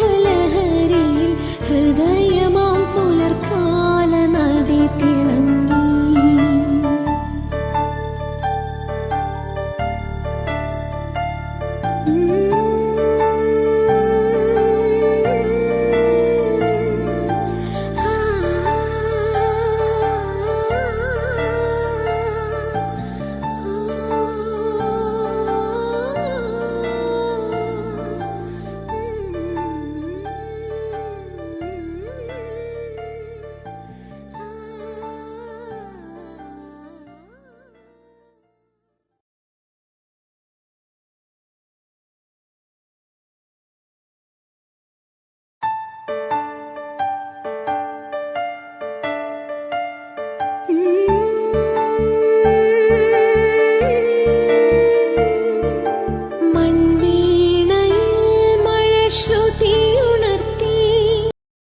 അതിഗൂഢലഹരിയിൽ ഹൃദയമാം പുലർ